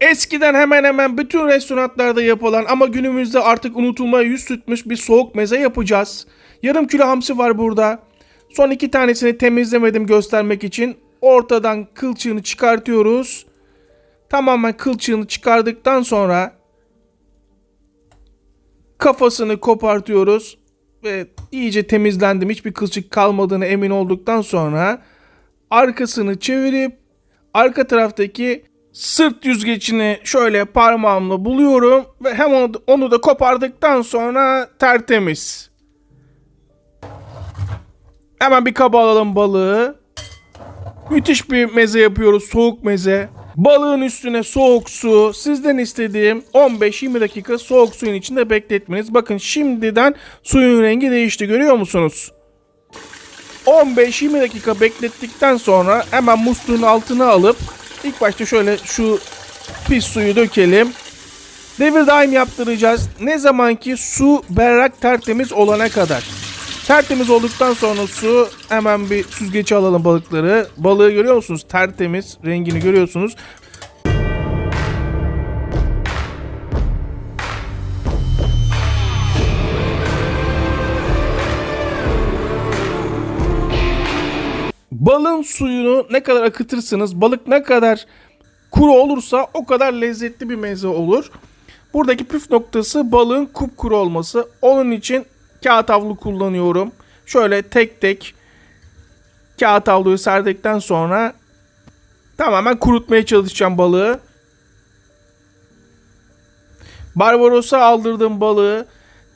Eskiden hemen hemen bütün restoranlarda yapılan ama günümüzde artık unutulmaya yüz tutmuş bir soğuk meze yapacağız. Yarım kilo hamsi var burada. Son iki tanesini temizlemedim göstermek için. Ortadan kılçığını çıkartıyoruz. Tamamen kılçığını çıkardıktan sonra kafasını kopartıyoruz ve iyice temizlendim. Hiçbir kılçık kalmadığını emin olduktan sonra arkasını çevirip arka taraftaki sırt yüzgecini şöyle parmağımla buluyorum ve hem onu, onu da kopardıktan sonra tertemiz. Hemen bir kaba alalım balığı. Müthiş bir meze yapıyoruz. Soğuk meze. Balığın üstüne soğuk su. Sizden istediğim 15-20 dakika soğuk suyun içinde bekletmeniz. Bakın şimdiden suyun rengi değişti. Görüyor musunuz? 15-20 dakika beklettikten sonra hemen musluğun altına alıp ilk başta şöyle şu pis suyu dökelim. Devir daim yaptıracağız. Ne zaman ki su berrak tertemiz olana kadar. Tertemiz olduktan sonra su hemen bir süzgeci alalım balıkları. Balığı görüyor musunuz? Tertemiz. Rengini görüyorsunuz. Balın suyunu ne kadar akıtırsınız, balık ne kadar kuru olursa o kadar lezzetli bir meze olur. Buradaki püf noktası balığın kupkuru olması. Onun için kağıt havlu kullanıyorum. Şöyle tek tek kağıt havluyu serdikten sonra tamamen kurutmaya çalışacağım balığı. Barbaros'a aldırdığım balığı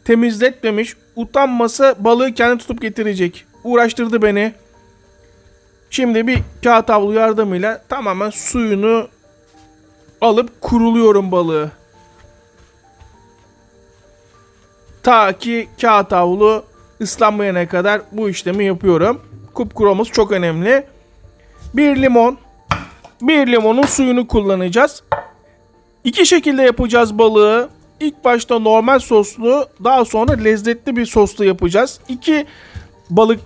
temizletmemiş, utanmasa balığı kendi tutup getirecek. Uğraştırdı beni. Şimdi bir kağıt havlu yardımıyla tamamen suyunu alıp kuruluyorum balığı. Ta ki kağıt havlu ıslanmayana kadar bu işlemi yapıyorum. Kupkurumuz çok önemli. Bir limon. Bir limonun suyunu kullanacağız. İki şekilde yapacağız balığı. İlk başta normal soslu, daha sonra lezzetli bir soslu yapacağız. İki balık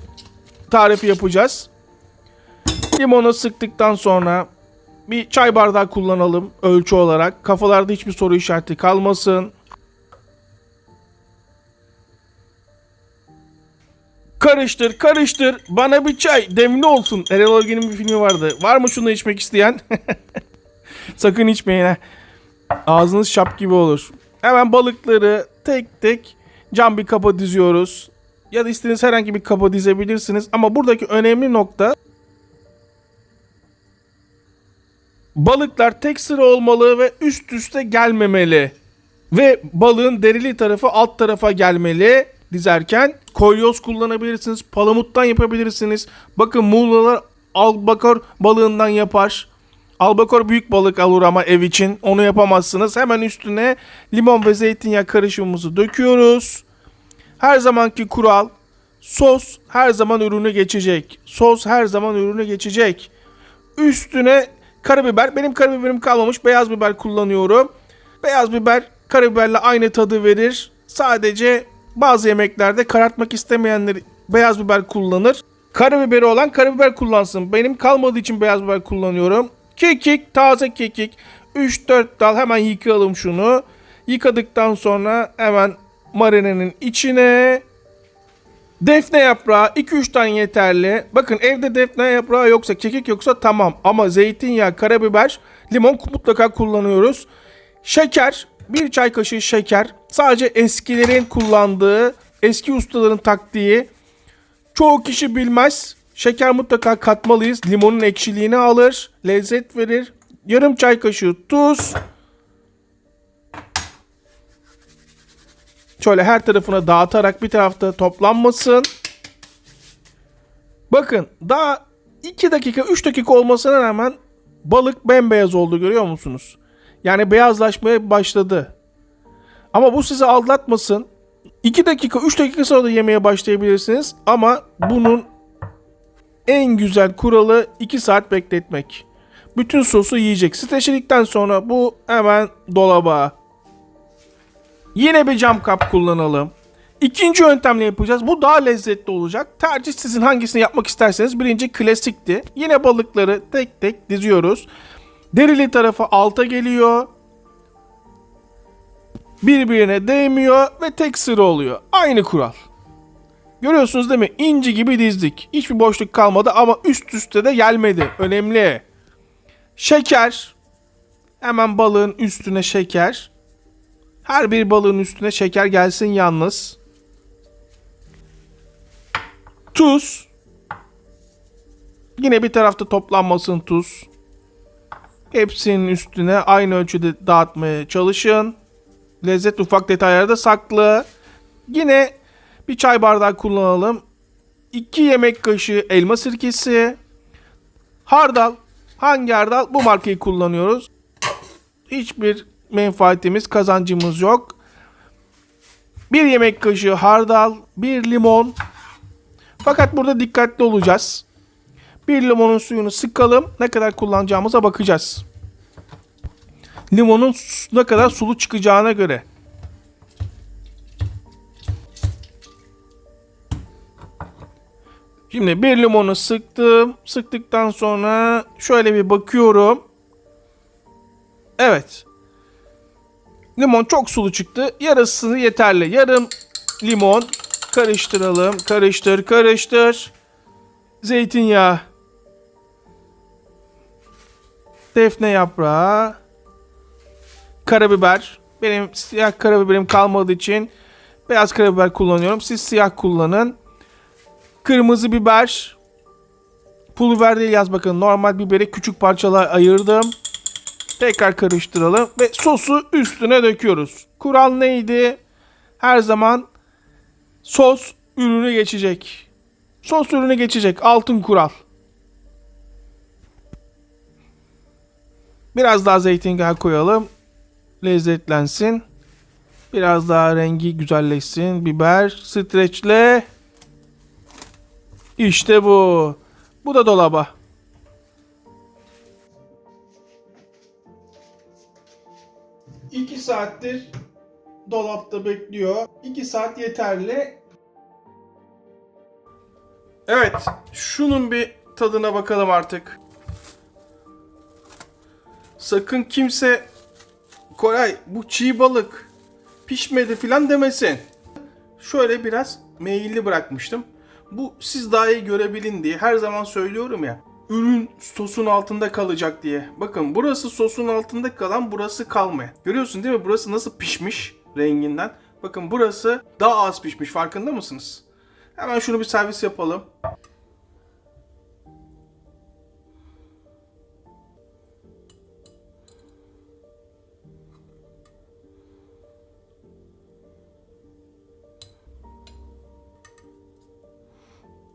tarifi yapacağız. Limonu sıktıktan sonra bir çay bardağı kullanalım ölçü olarak. Kafalarda hiçbir soru işareti kalmasın. Karıştır karıştır bana bir çay demli olsun. Erol Algen'in bir filmi vardı. Var mı şunu içmek isteyen? Sakın içmeyin ha. Ağzınız şap gibi olur. Hemen balıkları tek tek cam bir kaba diziyoruz. Ya da istediğiniz herhangi bir kaba dizebilirsiniz. Ama buradaki önemli nokta balıklar tek sıra olmalı ve üst üste gelmemeli. Ve balığın derili tarafı alt tarafa gelmeli dizerken. Kolyoz kullanabilirsiniz. Palamuttan yapabilirsiniz. Bakın Muğlalar albakor balığından yapar. Albakor büyük balık alır ama ev için. Onu yapamazsınız. Hemen üstüne limon ve zeytinyağı karışımımızı döküyoruz. Her zamanki kural sos her zaman ürünü geçecek. Sos her zaman ürünü geçecek. Üstüne karabiber. Benim karabiberim kalmamış. Beyaz biber kullanıyorum. Beyaz biber karabiberle aynı tadı verir. Sadece bazı yemeklerde karartmak istemeyenler beyaz biber kullanır. Karabiberi olan karabiber kullansın. Benim kalmadığı için beyaz biber kullanıyorum. Kekik, taze kekik. 3-4 dal hemen yıkayalım şunu. Yıkadıktan sonra hemen marinenin içine Defne yaprağı 2-3 tane yeterli. Bakın evde defne yaprağı yoksa, kekik yoksa tamam. Ama zeytinyağı, karabiber, limon mutlaka kullanıyoruz. Şeker, bir çay kaşığı şeker. Sadece eskilerin kullandığı, eski ustaların taktiği. Çoğu kişi bilmez. Şeker mutlaka katmalıyız. Limonun ekşiliğini alır, lezzet verir. Yarım çay kaşığı tuz. Şöyle her tarafına dağıtarak bir tarafta toplanmasın. Bakın daha 2 dakika 3 dakika olmasına rağmen balık bembeyaz oldu görüyor musunuz? Yani beyazlaşmaya başladı. Ama bu sizi aldatmasın. 2 dakika 3 dakika sonra da yemeye başlayabilirsiniz. Ama bunun en güzel kuralı 2 saat bekletmek. Bütün sosu yiyecek. Streçledikten sonra bu hemen dolaba. Yine bir cam kap kullanalım. İkinci yöntemle yapacağız. Bu daha lezzetli olacak. Tercih sizin hangisini yapmak isterseniz. Birinci klasikti. Yine balıkları tek tek diziyoruz. Derili tarafı alta geliyor. Birbirine değmiyor ve tek sıra oluyor. Aynı kural. Görüyorsunuz değil mi? İnci gibi dizdik. Hiçbir boşluk kalmadı ama üst üste de gelmedi. Önemli. Şeker. Hemen balığın üstüne şeker. Her bir balığın üstüne şeker gelsin yalnız. Tuz. Yine bir tarafta toplanmasın tuz. Hepsinin üstüne aynı ölçüde dağıtmaya çalışın. Lezzet ufak detaylarda saklı. Yine bir çay bardağı kullanalım. 2 yemek kaşığı elma sirkesi. Hardal. Hangi hardal? Bu markayı kullanıyoruz. Hiçbir menfaatimiz, kazancımız yok. Bir yemek kaşığı hardal, bir limon. Fakat burada dikkatli olacağız. Bir limonun suyunu sıkalım. Ne kadar kullanacağımıza bakacağız. Limonun ne kadar sulu çıkacağına göre. Şimdi bir limonu sıktım. Sıktıktan sonra şöyle bir bakıyorum. Evet. Limon çok sulu çıktı. Yarısı yeterli. Yarım limon karıştıralım. Karıştır, karıştır. Zeytinyağı. Defne yaprağı. Karabiber. Benim siyah karabiberim kalmadığı için beyaz karabiber kullanıyorum. Siz siyah kullanın. Kırmızı biber. Pul biber değil yaz bakın. Normal biberi küçük parçalar ayırdım. Tekrar karıştıralım ve sosu üstüne döküyoruz. Kural neydi? Her zaman sos ürünü geçecek. Sos ürünü geçecek. Altın kural. Biraz daha zeytinyağı koyalım. Lezzetlensin. Biraz daha rengi güzelleşsin. Biber streçle. İşte bu. Bu da dolaba. Saattir dolapta bekliyor. İki saat yeterli. Evet. Şunun bir tadına bakalım artık. Sakın kimse Koray bu çiğ balık pişmedi filan demesin. Şöyle biraz meyilli bırakmıştım. Bu siz daha iyi görebilin diye her zaman söylüyorum ya. Ürün sosun altında kalacak diye. Bakın burası sosun altında kalan burası kalmıyor. Görüyorsun değil mi? Burası nasıl pişmiş renginden. Bakın burası daha az pişmiş farkında mısınız? Hemen şunu bir servis yapalım.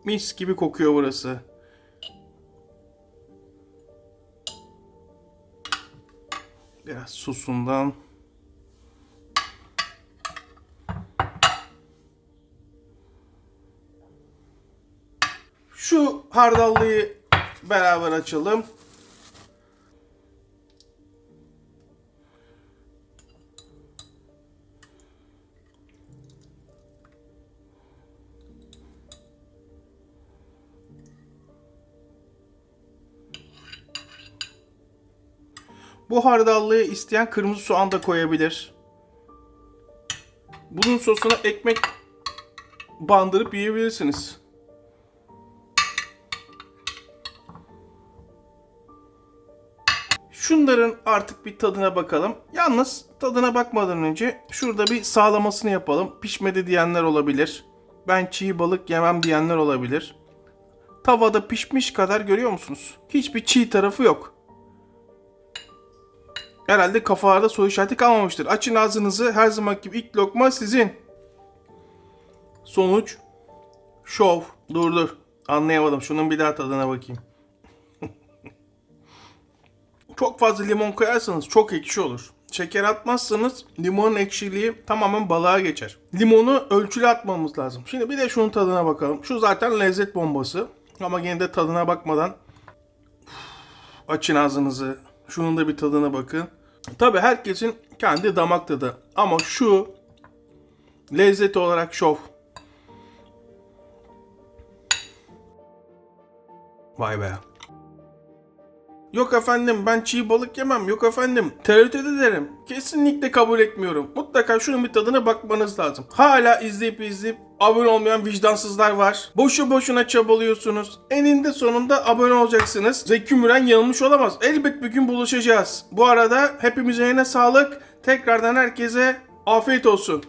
Mis gibi kokuyor burası. Biraz sosundan. Şu hardallıyı beraber açalım. Bu hardallıyı isteyen kırmızı soğan da koyabilir. Bunun sosuna ekmek bandırıp yiyebilirsiniz. Şunların artık bir tadına bakalım. Yalnız tadına bakmadan önce şurada bir sağlamasını yapalım. Pişmedi diyenler olabilir. Ben çiğ balık yemem diyenler olabilir. Tavada pişmiş kadar görüyor musunuz? Hiçbir çiğ tarafı yok. Herhalde kafalarda soru işareti kalmamıştır. Açın ağzınızı her zaman gibi ilk lokma sizin. Sonuç şov. Dur dur. Anlayamadım. Şunun bir daha tadına bakayım. çok fazla limon koyarsanız çok ekşi olur. Şeker atmazsanız limonun ekşiliği tamamen balığa geçer. Limonu ölçülü atmamız lazım. Şimdi bir de şunun tadına bakalım. Şu zaten lezzet bombası. Ama yine de tadına bakmadan açın ağzınızı. Şunun da bir tadına bakın. Tabi herkesin kendi damak tadı. Ama şu lezzet olarak şov. Vay be. Yok efendim ben çiğ balık yemem. Yok efendim tereddüt ederim. Kesinlikle kabul etmiyorum. Mutlaka şunun bir tadına bakmanız lazım. Hala izleyip izleyip abone olmayan vicdansızlar var. Boşu boşuna çabalıyorsunuz. Eninde sonunda abone olacaksınız. Zeki Müren yanılmış olamaz. Elbet bir gün buluşacağız. Bu arada hepimizin eline sağlık. Tekrardan herkese afiyet olsun.